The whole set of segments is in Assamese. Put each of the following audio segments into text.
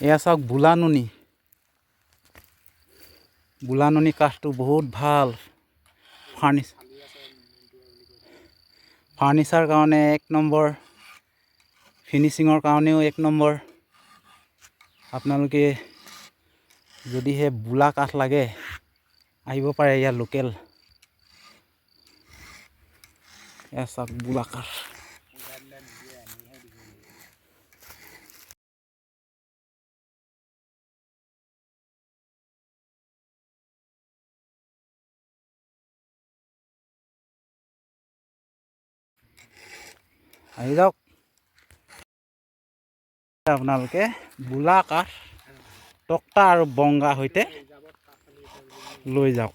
এয়া চাওক বোলা নুনি বোলা নুনি কাঠটো বহুত ভালো। ফাৰ্নিচাৰ ফাৰ্নিচাৰ কাৰণে এক নম্বৰ। ফিনিচিঙৰ কাৰণেও এক নম্বৰ। আপোনালোকে যদিহে বোলা কাঠ লাগে, আহিব পাৰে ইয়াৰ লোকেল। এয়া চাওক বোলা কাঠ। আহি যাওক আপোনালোকে বোলা কাঠ তক্তা আৰু বংগা সৈতে লৈ যাওক।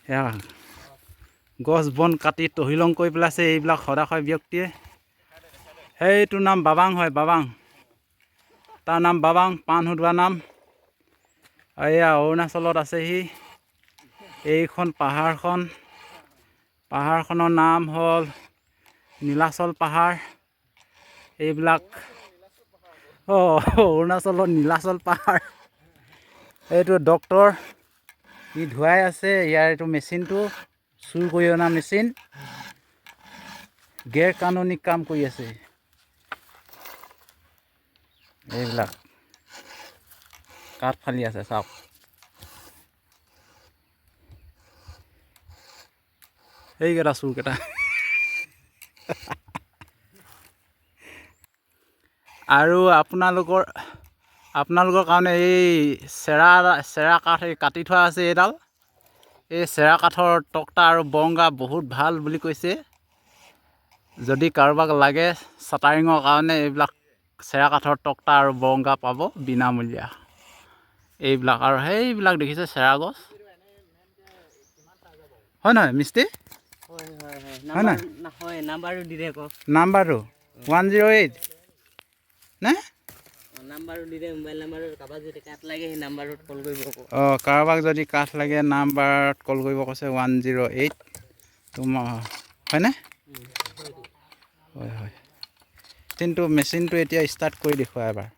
সেয়া গছ বন কাটি তহিলং কৰি পেলাইছে এইবিলাক সদাশয় ব্যক্তিয়ে। সেইটোৰ নাম বাবাং হয় বাবাং। তাৰ নাম বাবাং পাণ সুদোৱা নাম। এয়া অৰুণাচলত আছেহি। এইখন পাহাৰখন। পাহাৰখনৰ নাম হ'ল নীলাচল পাহাৰ। এইবিলাক, অঁ, অৰুণাচলৰ নীলাচল পাহাৰ। এইটো ডক্তৰ ই ধুৱাই আছে, ইয়াৰ এইটো মেচিনটো, চুৰ কৰি অনা মেচিন। গেৰ কাম কৰি আছে। এইবিলাক। কাঠ ফালি আছে, চাওক। এইকেইটা চোৰকেইটা আৰু আপোনালোকৰ আপোনালোকৰ কাৰণে এই চেৰা চেৰা কাঠ এই কাটি থোৱা আছে এইডাল এই চেৰা কাঠৰ তক্তা আৰু বংগা বহুত ভাল বুলি কৈছে। যদি কাৰোবাক লাগে চাটাৰিঙৰ কাৰণে এইবিলাক চেৰা কাঠৰ তক্তা আৰু বংগা পাব বিনামূলীয়া। এইবিলাক আৰু সেইবিলাক দেখিছে চেৰা গছ। হয় নহয় মিস্ত্ৰী কাৰোবাক যদি কাঠ লাগে নাম্বাৰত কল কৰিব কৈছে ওৱান জিৰ' এইট। তোমাৰ হয়নে? হয়। হয় কিন্তু মেচিনটো এতিয়া ষ্টাৰ্ট কৰি দেখুৱা এবাৰ।